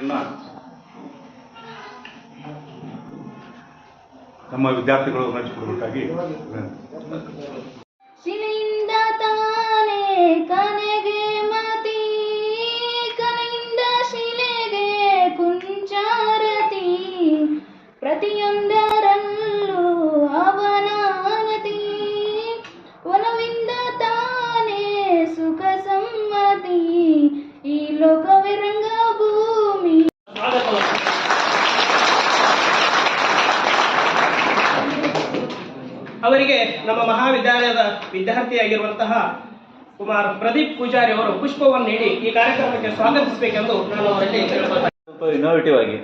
ಇನ್ನ ನಮ್ಮ ವಿದ್ಯಾರ್ಥಿಗಳು ನಡೆಸಿಕೊಡಬೇಕಾಗಿ ವಿನಂತಿ ಅವರಿಗೆ ನಮ್ಮ ಮಹಾವಿದ್ಯಾಲಯದ ವಿದ್ಯಾರ್ಥಿಯಾಗಿರುವಂತಹ ಕುಮಾರ್ ಪ್ರದೀಪ್ ಪೂಜಾರಿ ಅವರು ಪುಷ್ಪವನ್ನು ನೀಡಿ ಈ ಕಾರ್ಯಕ್ರಮಕ್ಕೆ ಸ್ವಾಗತಿಸಬೇಕೆಂದು ನಾನು ಅವರಲ್ಲಿ. ಸ್ವಲ್ಪ ಇನ್ನೋವೇಟಿವ್ ಆಗಿ,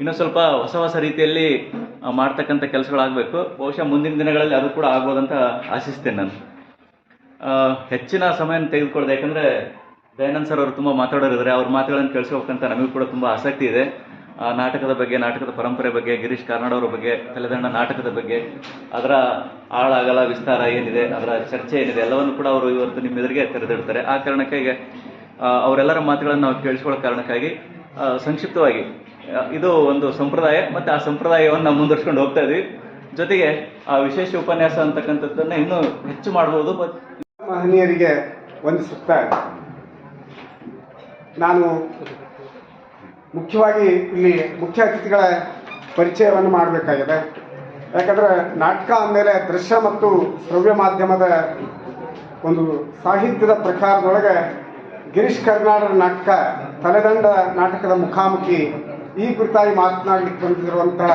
ಇನ್ನೂ ಸ್ವಲ್ಪ ಹೊಸ ಹೊಸ ರೀತಿಯಲ್ಲಿ ಮಾಡ್ತಕ್ಕಂಥ ಕೆಲಸಗಳಾಗಬೇಕು. ಬಹುಶಃ ಮುಂದಿನ ದಿನಗಳಲ್ಲಿ ಅದು ಕೂಡ ಆಗ್ಬೋದಂತ ಆಶಿಸ್ತೇನೆ ನಾನು. ಹೆಚ್ಚಿನ ಸಮಯ ತೆಗೆದುಕೊಳ್ಳೋದು ಯಾಕಂದರೆ ದಯಾನಂದ್ ಸರ್ ಅವರು ತುಂಬ ಮಾತಾಡೋರಿದ್ದಾರೆ. ಅವ್ರ ಮಾತುಗಳನ್ನು ಕೇಳಿಸ್ಕೋಬೇಕಂತ ನಮಗೂ ಕೂಡ ತುಂಬ ಆಸಕ್ತಿ ಇದೆ. ನಾಟಕದ ಬಗ್ಗೆ, ನಾಟಕದ ಪರಂಪರೆ ಬಗ್ಗೆ, ಗಿರೀಶ್ ಕಾರ್ನಾಡ್ ಅವರ ಬಗ್ಗೆ ತಲೆದಂಡ ನಾಟಕದ ಬಗ್ಗೆ, ಅದರ ಆಳಾಗಲ, ವಿಸ್ತಾರ ಏನಿದೆ, ಅದರ ಚರ್ಚೆ ಏನಿದೆ, ಎಲ್ಲವನ್ನು ಕೂಡ ಅವರು ಇವತ್ತು ನಿಮ್ಮ ಎದುರಿಗೆ ತೆರೆದಿಡ್ತಾರೆ. ಆ ಕಾರಣಕ್ಕಾಗಿ ಅವರೆಲ್ಲರ ಮಾತುಗಳನ್ನು ನಾವು ಕೇಳಿಸ್ಕೊಳ್ಳೋ ಕಾರಣಕ್ಕಾಗಿ ಸಂಕ್ಷಿಪ್ತವಾಗಿ ಇದು ಒಂದು ಸಂಪ್ರದಾಯ, ಮತ್ತು ಆ ಸಂಪ್ರದಾಯವನ್ನು ನಾವು ಮುಂದುವರ್ಸ್ಕೊಂಡು ಹೋಗ್ತಾ ಇದ್ವಿ. ಜೊತೆಗೆ, ಆ ವಿಶೇಷ ಉಪನ್ಯಾಸ ಅಂತಕ್ಕಂಥದ್ದನ್ನು ಇನ್ನೂ ಹೆಚ್ಚು ಮಾಡ್ಬೋದು ಬಟ್ ಮಹನೀಯರಿಗೆ ವಂದಿಸುತ್ತಾ ನಾನು ಮುಖ್ಯವಾಗಿ ಇಲ್ಲಿ ಮುಖ್ಯ ಅತಿಥಿಗಳ ಪರಿಚಯವನ್ನು ಮಾಡಬೇಕಾಗಿದೆ. ಯಾಕಂದರೆ ನಾಟಕ ಅಂದಮೇಲೆ ದೃಶ್ಯ ಮತ್ತು ಶ್ರವ್ಯ ಮಾಧ್ಯಮದ ಒಂದು ಸಾಹಿತ್ಯದ ಪ್ರಕಾರದೊಳಗೆ ಗಿರೀಶ್ ಕರ್ನಾಡರ ನಾಟಕ, ತಲೆದಂಡ ನಾಟಕದ ಮುಖಾಮುಖಿ ಈ ಕುರಿತಾಗಿ ಮಾತನಾಡಲಿಕ್ಕೆ ಬಂದಿರುವಂತಹ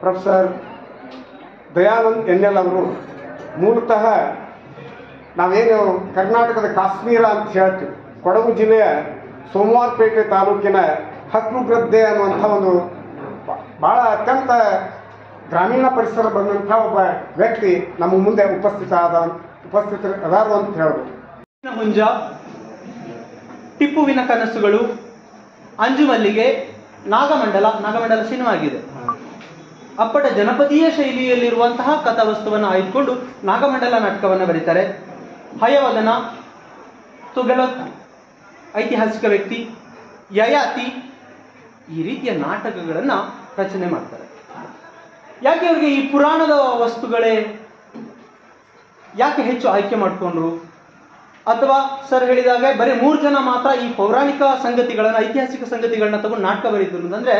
ಪ್ರೊಫೆಸರ್ ದಯಾನಂದ್ ಎನ್ ಎಲ್ ಅವರು. ಮೂಲತಃ ನಾವೇನು ಕರ್ನಾಟಕದ ಕಾಶ್ಮೀರ ಅಂತ ಹೇಳ್ತೀವಿ, ಕೊಡಗು ಜಿಲ್ಲೆಯ ಸೋಮವಾರಪೇಟೆ ತಾಲೂಕಿನ ಹಕ್ಲುಗ್ರದ್ದೆ ಅನ್ನುವಂಥ ಒಂದು ಭಾಳ ಅತ್ಯಂತ ಗ್ರಾಮೀಣ ಪರಿಸರ ಬಂದಂಥ ಒಬ್ಬ ವ್ಯಕ್ತಿ ನಮ್ಮ ಮುಂದೆ ಉಪಸ್ಥಿತ ಆದ ಉಪಸ್ಥಿತ ಅದಾರು ಅಂತ ಹೇಳ್ಬೋದು. ಮುಂಜ ಟಿಪ್ಪುವಿನ ಕನಸುಗಳು ಅಂಜುಮಲ್ಲಿಗೆ ನಾಗಮಂಡಲ ನಾಗಮಂಡಲ ಸಿನಿಮಾ ಆಗಿದೆ ಅಪ್ಪಟ ಜನಪದೀಯ ಶೈಲಿಯಲ್ಲಿರುವಂತಹ ಕಥಾವಸ್ತುವನ್ನು ಆಯ್ದುಕೊಂಡು ನಾಗಮಂಡಲ ನಾಟಕವನ್ನು ಬರೀತಾರೆ. ಹಯವದನ, ತುಗಲಕ್ ಐತಿಹಾಸಿಕ ವ್ಯಕ್ತಿ, ಯಯಾತಿ ಈ ರೀತಿಯ ನಾಟಕಗಳನ್ನು ರಚನೆ ಮಾಡ್ತಾರೆ. ಯಾಕೆ ಅವರಿಗೆ ಈ ಪುರಾಣದ ವಸ್ತುಗಳೇ ಯಾಕೆ ಹೆಚ್ಚು ಆಯ್ಕೆ ಮಾಡಿಕೊಂಡ್ರು? ಅಥವಾ ಸರ್ ಹೇಳಿದಾಗ ಬರೀ ಮೂರು ಜನ ಮಾತ್ರ ಈ ಪೌರಾಣಿಕ ಸಂಗತಿಗಳನ್ನು, ಐತಿಹಾಸಿಕ ಸಂಗತಿಗಳನ್ನ ತಗೊಂಡು ನಾಟಕ ಬರೀದ್ರು ಅಂತಂದ್ರೆ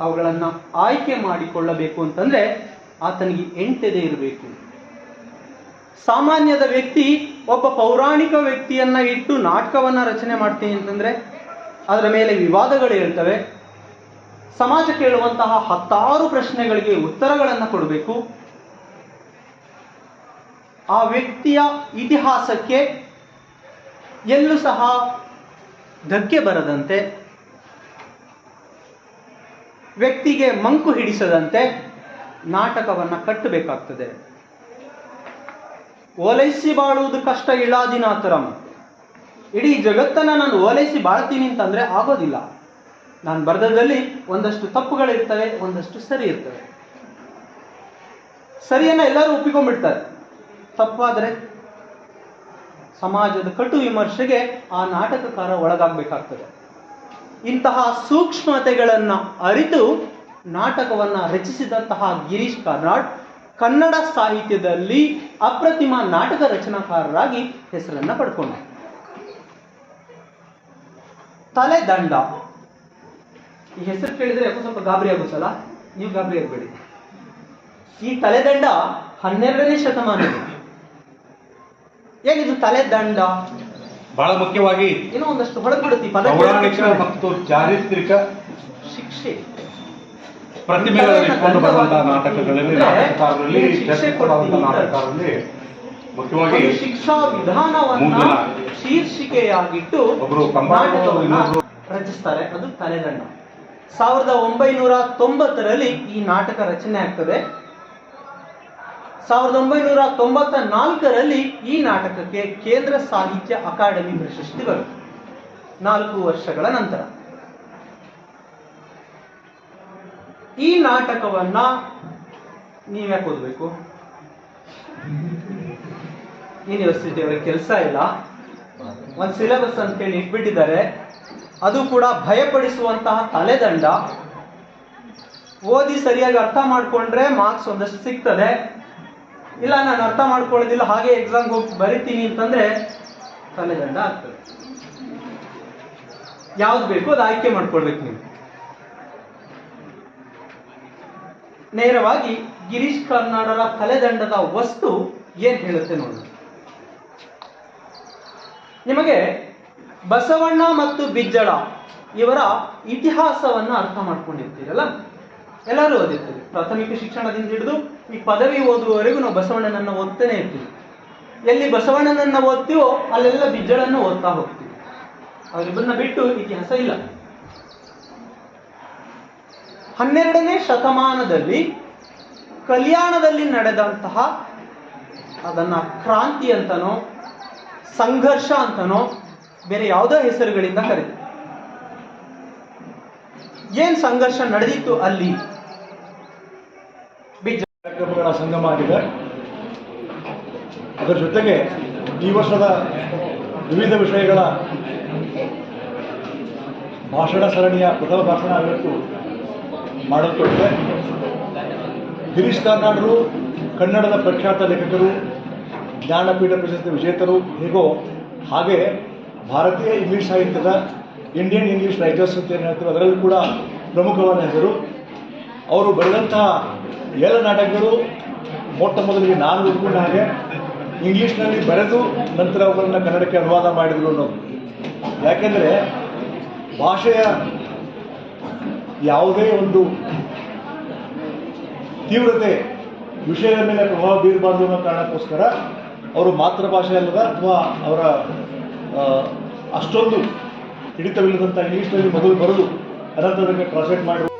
ಅವುಗಳನ್ನು ಆಯ್ಕೆ ಮಾಡಿಕೊಳ್ಳಬೇಕು ಅಂತಂದ್ರೆ ಆತನಿಗೆ ಎಂಟೆದೆ ಇರಬೇಕು. ಸಾಮಾನ್ಯದ ವ್ಯಕ್ತಿ ಒಬ್ಬ ಪೌರಾಣಿಕ ವ್ಯಕ್ತಿಯನ್ನ ಇಟ್ಟು ನಾಟಕವನ್ನ ರಚನೆ ಮಾಡ್ತೀನಿ ಅಂತಂದ್ರೆ ಅದರ ಮೇಲೆ ವಿವಾದಗಳು ಸಮಾಜ ಕೇಳುವಂತಹ ಹತ್ತಾರು ಪ್ರಶ್ನೆಗಳಿಗೆ ಉತ್ತರಗಳನ್ನು ಕೊಡಬೇಕು. ಆ ವ್ಯಕ್ತಿಯ ಇತಿಹಾಸಕ್ಕೆ ಎಲ್ಲೂ ಸಹ ಧಕ್ಕೆ ಬರದಂತೆ, ವ್ಯಕ್ತಿಗೆ ಮಂಕು ಹಿಡಿಸದಂತೆ ನಾಟಕವನ್ನ ಕಟ್ಟಬೇಕಾಗ್ತದೆ. ಓಲೈಸಿ ಬಾಳುವುದು ಕಷ್ಟ ಇಳಾದಿನಾತರಂ ಇಡೀ ಜಗತ್ತನ್ನ ನಾನು ಓಲೈಸಿ ಬಾಳ್ತೀನಿ ಅಂತಂದ್ರೆ ಆಗೋದಿಲ್ಲ. ನಾನು ಬರೆದದಲ್ಲಿ ಒಂದಷ್ಟು ತಪ್ಪುಗಳಿರ್ತವೆ, ಒಂದಷ್ಟು ಸರಿ ಇರ್ತವೆ. ಸರಿಯನ್ನ ಎಲ್ಲರೂ ಒಪ್ಪಿಕೊಂಡ್ಬಿಡ್ತಾರೆ. ತಪ್ಪಾದರೆ ಸಮಾಜದ ಕಟು ವಿಮರ್ಶೆಗೆ ಆ ನಾಟಕಕಾರ ಒಳಗಾಗಬೇಕಾಗ್ತದೆ. ಇಂತಹ ಸೂಕ್ಷ್ಮತೆಗಳನ್ನ ಅರಿತು ನಾಟಕವನ್ನ ರಚಿಸಿದಂತಹ ಗಿರೀಶ್ ಕಾರ್ನಾಡ್ ಕನ್ನಡ ಸಾಹಿತ್ಯದಲ್ಲಿ ಅಪ್ರತಿಮ ನಾಟಕ ರಚನಾಕಾರರಾಗಿ ಹೆಸರನ್ನ ಪಡ್ಕೊಂಡ. ತಲೆದಂಡ. ಈ ಹೆಸರು ಕೇಳಿದ್ರೆ ಯಾಕೋ ಸ್ವಲ್ಪ ಗಾಬರಿ ಆಗುತ್ತಲ್ಲ? ನೀವು ಗಾಬರಿ ಆಗಬೇಡಿ. ಈ ತಲೆದಂಡ ಹನ್ನೆರಡನೇ ಶತಮಾನದ ಏನಿದು ತಲೆದಂಡ? ಬಹಳ ಮುಖ್ಯವಾಗಿ ಏನೋ ಒಂದಷ್ಟು ಪೌರಾಣಿಕ ಮತ್ತು ಚಾರಿತ್ರಿಕ ಶಿಕ್ಷೆ. ಪ್ರತಿಮೆಗಳನ್ನು ಇಟ್ಕೊಂಡು ಬರುವಂತಹ ನಾಟಕಗಳಲ್ಲಿ ನಾಟಕಕಾರರಲ್ಲಿ ಚರ್ಚೆ ಶ್ರೇಷ್ಠವಾದಂತಹ ನಾಟಕಕಾರರಲ್ಲಿ ಮುಖ್ಯವಾಗಿ ಶಿಕ್ಷಾ ವಿಧಾನವನ್ನ ಶೀರ್ಷಿಕೆಯಾಗಿಟ್ಟು ಒಬ್ರು ಕಂಬಾರರು, ರಚಿಸ್ತಾರೆ. ಅದು ತಲೆದಂಡ. ಸಾವಿರದ ಒಂಬೈನೂರ ತೊಂಬತ್ತರಲ್ಲಿ ಈ ನಾಟಕ ರಚನೆ ಆಗ್ತದೆ. ಸಾವಿರದ ಒಂಬೈನೂರ ತೊಂಬತ್ತ ನಾಲ್ಕರಲ್ಲಿ ಈ ನಾಟಕಕ್ಕೆ ಕೇಂದ್ರ ಸಾಹಿತ್ಯ ಅಕಾಡೆಮಿ ಪ್ರಶಸ್ತಿ ಬರುತ್ತೆ ನಾಲ್ಕು ವರ್ಷಗಳ ನಂತರ. ಈ ನಾಟಕವನ್ನ ನೀವ್ಯಾಕೆ ಓದಬೇಕು? ಯೂನಿವರ್ಸಿಟಿ ಅವರಿಗೆ ಕೆಲಸ ಇಲ್ಲ. ಒಂದು ಸಿಲೆಬಸ್ ಅಂತ ಹೇಳಿ ಇಟ್ಬಿಟ್ಟಿದ್ದಾರೆ. ಅದು ಕೂಡ ಭಯಪಡಿಸುವಂತಹ ತಲೆದಂಡ. ಓದಿ ಸರಿಯಾಗಿ ಅರ್ಥ ಮಾಡ್ಕೊಂಡ್ರೆ ಮಾರ್ಕ್ಸ್ ಒಂದಷ್ಟು ಸಿಗ್ತದೆ. ಇಲ್ಲ, ನಾನು ಅರ್ಥ ಮಾಡ್ಕೊಳ್ಳೋದಿಲ್ಲ, ಹಾಗೆ ಎಕ್ಸಾಮ್ಗೆ ಹೋಗಿ ಬರಿತೀನಿ ಅಂತಂದ್ರೆ ತಲೆದಂಡ ಆಗ್ತದೆ. ಯಾವ್ದು ಬೇಕು ಅದು ಆಯ್ಕೆ ಮಾಡ್ಕೊಳ್ಬೇಕು ನೀವು. ನೇರವಾಗಿ ಗಿರೀಶ್ ಕರ್ನಾಡರ ತಲೆದಂಡದ ವಸ್ತು ಏನ್ ಹೇಳುತ್ತೆ ನೋಡಿ. ನಿಮಗೆ ಬಸವಣ್ಣ ಮತ್ತು ಬಿಜ್ಜಳ ಇವರ ಇತಿಹಾಸವನ್ನ ಅರ್ಥ ಮಾಡ್ಕೊಂಡಿರ್ತೀರಲ್ಲ? ಎಲ್ಲರೂ ಓದಿರ್ತೀವಿ ಪ್ರಾಥಮಿಕ ಶಿಕ್ಷಣದಿಂದ ಹಿಡಿದು ಈ ಪದವಿ ಓದುವವರೆಗೂ ನಾವು ಬಸವಣ್ಣನನ್ನ ಓದ್ತೇನೆ ಇರ್ತೀವಿ. ಎಲ್ಲಿ ಬಸವಣ್ಣನನ್ನ ಓದ್ತೀವೋ ಅಲ್ಲೆಲ್ಲ ಬಿಜ್ಜಳನ್ನು ಓದ್ತಾ ಹೋಗ್ತೀವಿ. ಅವರಿಬ್ಬರನ್ನ ಬಿಟ್ಟು ಇತಿಹಾಸ ಇಲ್ಲ. ಹನ್ನೆರಡನೇ ಶತಮಾನದಲ್ಲಿ ಕಲ್ಯಾಣದಲ್ಲಿ ನಡೆದಂತಹ ಅದನ್ನ ಕ್ರಾಂತಿ ಅಂತನೋ, ಸಂಘರ್ಷ ಅಂತನೋ ಬೇರೆ ಯಾವುದೋ ಹೆಸರುಗಳಿಂದ ಕರೀತಾರೆ. ಏನ್ ಸಂಘರ್ಷ ನಡೆದಿತ್ತು ಅಲ್ಲಿ? ಕಾರ್ಯಕ್ರಮಗಳ ಸಂಗಮ ಆಗಿದೆ. ಅದರ ಜೊತೆಗೆ ಈ ವರ್ಷದ ವಿವಿಧ ವಿಷಯಗಳ ಭಾಷಣ ಸರಣಿಯ ಪ್ರಥಮ ಭಾಷಣ ಇವತ್ತು ಮಾಡಲ್ಪಟ್ಟಿದೆ ಗಿರೀಶ್ ಕಾರ್ನಾಡರು, ಕನ್ನಡದ ಪ್ರಖ್ಯಾತ ಲೇಖಕರು, ಜ್ಞಾನಪೀಠ ಪ್ರಶಸ್ತಿ ವಿಜೇತರು ಹೇಗೋ ಹಾಗೆ ಭಾರತೀಯ ಇಂಗ್ಲಿಷ್ ಸಾಹಿತ್ಯದ ಇಂಡಿಯನ್ ಇಂಗ್ಲಿಷ್ ರೈಟರ್ಸ್ ಅಂತ ಏನು ಹೇಳ್ತೀವಿ ಅದರಲ್ಲೂ ಕೂಡ ಪ್ರಮುಖವಾದ ಹೆಸರು. ಅವರು ಬರೆದಂತಹ ಎಲ್ಲ ನಾಟಕಗಳು ಮೊಟ್ಟ ಮೊದಲಿಗೆ ನಾನು ಒಪ್ಕೊಂಡ ಹಾಗೆ ಇಂಗ್ಲೀಷ್ನಲ್ಲಿ ಬರೆದು ನಂತರ ಅವುಗಳನ್ನು ಕನ್ನಡಕ್ಕೆ ಅನುವಾದ ಮಾಡಿದರು ಅನ್ನೋದು. ಯಾಕೆಂದರೆ ಭಾಷೆಯ ಯಾವುದೇ ಒಂದು ತೀವ್ರತೆ ವಿಷಯದ ಮೇಲೆ ಪ್ರಭಾವ ಬೀರಬಾರ್ದು ಅನ್ನೋ ಕಾರಣಕ್ಕೋಸ್ಕರ ಅವರು ಮಾತೃಭಾಷೆ ಅಲ್ಲದ ಅಥವಾ ಅವರ ಅಷ್ಟೊಂದು ಹಿಡಿತವಿಲ್ಲದಂತ ಇಂಗ್ಲಿಷ್ನಲ್ಲಿ ಮೊದಲು ಬರೆದು ಅನಂತರಕ್ಕೆ ಟ್ರಾನ್ಸ್ಲೇಟ್ ಮಾಡಿ